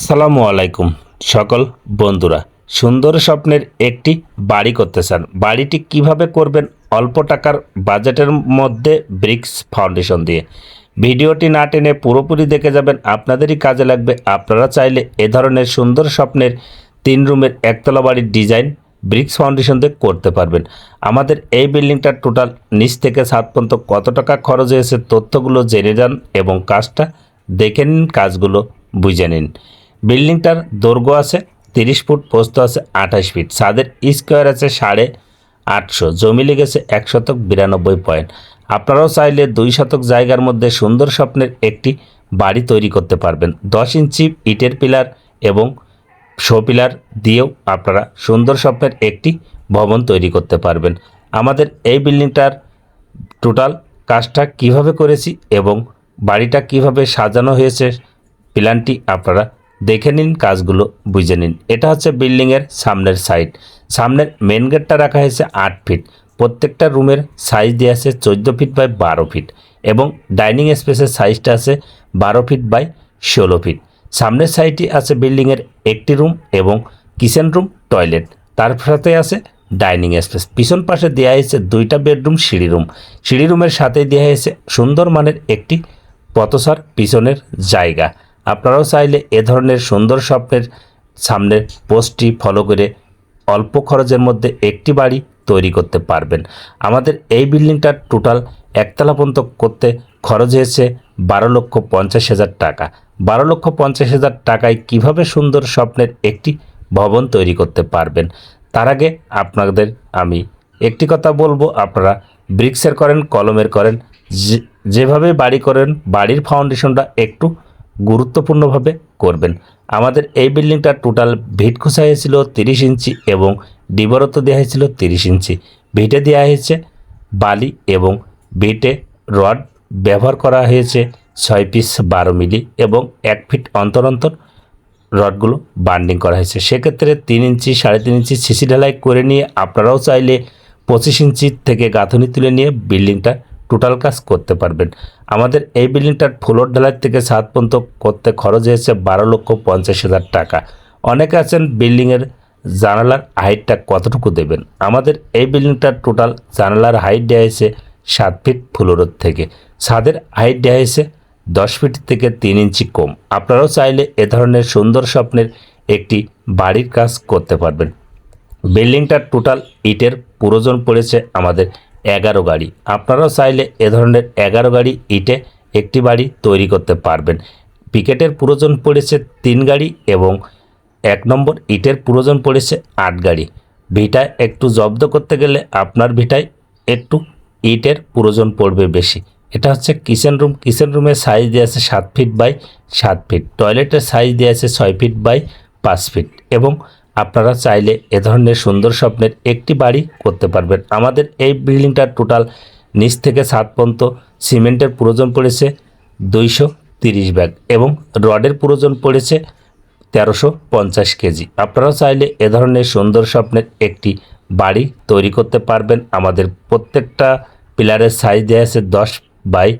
আসসালামু আলাইকুম, সকল বন্ধুরা। সুন্দর স্বপ্নের একটি বাড়ি করতে চান। বাড়িটি কীভাবে করবেন? অল্প টাকার বাজেটের মধ্যে ব্রিক্স ফাউন্ডেশন দিয়ে। ভিডিওটি না টেনে পুরোপুরি দেখে যাবেন। আপনাদেরই কাজে লাগবে। আপনারা চাইলে এ ধরনের সুন্দর স্বপ্নের তিন রুমের একতলা বাড়ির ডিজাইন ব্রিক্স ফাউন্ডেশন দিয়ে করতে পারবেন। আমাদের এই বিল্ডিংটার টোটাল নিচ থেকে সাত পর্যন্ত কত টাকা খরচ হয়েছে, তথ্যগুলো জেনে যান এবং কাজটা দেখে নিন, কাজগুলো বুঝে নিন। বিল্ডিংটার দৈর্ঘ্য আছে তিরিশ ফুট, পোস্ত আছে আঠাশ ফিট। ছাদের স্কোয়ার আছে সাড়ে আটশো। জমি লেগেছে এক শতক বিরানব্বই পয়েন্ট। আপনারাও চাইলে দুই শতক জায়গার মধ্যে সুন্দর স্বপ্নের একটি বাড়ি তৈরি করতে পারবেন। দশ ইঞ্চি ইটের পিলার এবং শো পিলার দিয়েও আপনারা সুন্দর স্বপ্নের একটি ভবন তৈরি করতে পারবেন। আমাদের এই বিল্ডিংটার টোটাল কাজটা কীভাবে করেছি এবং বাড়িটা কীভাবে সাজানো হয়েছে, প্ল্যানটি আপনারা দেখে নিন, কাজগুলো বুঝে নিন। এটা হচ্ছে বিল্ডিংয়ের সামনের সাইড। সামনের মেন গেটটা রাখা হয়েছে আট ফিট প্রত্যেকটা রুমের সাইজ দেওয়া আছে চোদ্দ ফিট বাই বারো ফিট এবং ডাইনিং স্পেসের সাইজটা আছে বারো ফিট বাই ষোলো ফিট সামনের সাইডটি আছে বিল্ডিংয়ের একটি রুম এবং কিচেন রুম টয়লেট তার সাথে আছে ডাইনিং স্পেস পিছন পাশে দেওয়া হয়েছে দুইটা বেডরুম সিঁড়ি রুম সিঁড়ি রুমের সাথে দেওয়া হয়েছে সুন্দর মানের একটি পথসর পিছনের জায়গা। আপনারাও চাইলে এ ধরনের সুন্দর স্বপ্নের সামনের পোস্টটি ফলো করে অল্প খরচের মধ্যে একটি বাড়ি তৈরি করতে পারবেন। আমাদের এই বিল্ডিংটার টোটাল একতলা পর্যন্ত করতে খরচ হয়েছে বারো লক্ষ পঞ্চাশ হাজার টাকা। বারো লক্ষ পঞ্চাশ হাজার টাকায় কীভাবে সুন্দর স্বপ্নের একটি ভবন তৈরি করতে পারবেন, তার আগে আপনাদের আমি একটি কথা বলব, আপনারা ব্রিক্সের করেন, কলমের করেন যেভাবে বাড়ি করেন, বাড়ির ফাউন্ডেশনটা একটু গুরুত্বপূর্ণভাবে করবেন। আমাদের এই বিল্ডিংটা টোটাল ভিট খোসা হয়েছিল তিরিশ ইঞ্চি এবং ডিবরত দেওয়া হয়েছিল তিরিশ ইঞ্চি। ভিটে দেওয়া হয়েছে বালি এবং ভিটে রড ব্যবহার করা হয়েছে ছয় পিস বারো মিলি এবং এক ফিট অন্তর অন্তর রডগুলো বান্ডিং করা হয়েছে। সেক্ষেত্রে তিন ইঞ্চি, সাড়ে তিন ইঞ্চি সিসি ঢালাই করে নিয়ে আপনারাও চাইলে পঁচিশ ইঞ্চি থেকে গাঁথনি তুলে নিয়ে বিল্ডিংটা টোটাল কাজ করতে পারবেন। আমাদের এই বিল্ডিংটার ফ্লোর ঢালাই থেকে সাত পর্যন্ত করতে খরচ হয়েছে বারো লক্ষ পঞ্চাশ হাজার টাকা। অনেকে আছেন বিল্ডিংয়ের জানালার হাইটটা কতটুকু দেবেন? আমাদের এই বিল্ডিংটার টোটাল জানালার হাইট দেওয়া হয়েছে সাত ফিট ফ্লোরের থেকে। ছাদের হাইট দেওয়া হয়েছে দশ ফিট থেকে তিন ইঞ্চি কম। আপনারাও চাইলে এ ধরনের সুন্দর স্বপ্নের একটি বাড়ির কাজ করতে পারবেন। বিল্ডিংটার টোটাল ইটের প্রয়োজন পড়েছে আমাদের এগারো গাড়ি। আপনারাও চাইলে এ ধরনের এগারো গাড়ি ইটে একটি বাড়ি তৈরি করতে পারবেন। পিকেটের প্রয়োজন পড়েছে তিন গাড়ি এবং এক নম্বর ইটের প্রয়োজন পড়েছে আট গাড়ি। ভিটায় একটু জব্দ করতে গেলে আপনার ভিটায় একটু ইটের প্রয়োজন পড়বে বেশি। এটা হচ্ছে কিচেন রুম। কিচেন রুমের সাইজ দেওয়া আছে সাত ফিট বাই সাত ফিট। টয়লেটের সাইজ দেওয়া আছে ছয় ফিট বাই পাঁচ ফিট এবং আপনারা চাইলে এ ধরনের সুন্দর স্বপ্নের একটি বাড়ি করতে পারবেন। আমাদের এই বিল্ডিংটার টোটাল নিচ থেকে সাত পর্যন্ত সিমেন্টের প্রয়োজন পড়েছে দুইশো তিরিশ ব্যাগ এবং রডের প্রয়োজন পড়েছে তেরোশো পঞ্চাশ কেজি। আপনারাও চাইলে এ ধরনের সুন্দর স্বপ্নের একটি বাড়ি তৈরি করতে পারবেন। আমাদের প্রত্যেকটা পিলারের সাইজ দেওয়া আছে দশ বাই